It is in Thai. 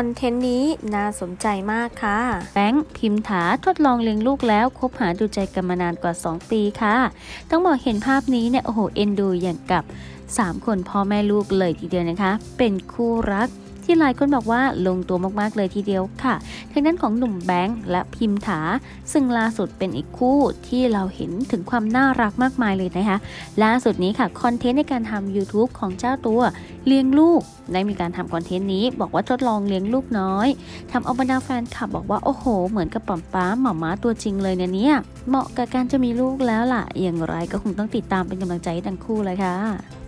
คอนเทนต์นี้น่าสนใจมากค่ะ แบงค์พิมถาทดลองเลี้ยงลูกแล้วคบหาดูใจกันมานานกว่า 2 ปีค่ะ ต้องบอกเห็นภาพนี้เนี่ยโอ้โหเอ็นดูอย่างกับ 3 คนพ่อแม่ลูกเลยทีเดียวนะคะ เป็นคู่รัก ที่หลายคนบอกว่าลงตัวมากๆเลยทีเดียวค่ะทางด้านของหนุ่มแบงค์และพิมถา ซึ่งล่าสุดเป็นอีกคู่ที่เราเห็นถึงความน่ารักมากมายเลยนะคะล่าสุดนี้ค่ะคอนเทนต์ในการทำ YouTube ของเจ้าตัวเลี้ยงลูกได้มีการทำคอนเทนต์นี้บอกว่าทดลองเลี้ยงลูกน้อยทำเอาบรรดาแฟนคลับบอกว่าโอ้โห เหมือนกับป๋อมป้าหม่าม้าตัวจริงเลยนะเนี่ยเหมาะกับการจะมีลูกแล้วล่ะอย่างไรก็คงต้องติดตามเป็นกำลังใจให้ทั้งคู่เลยค่ะ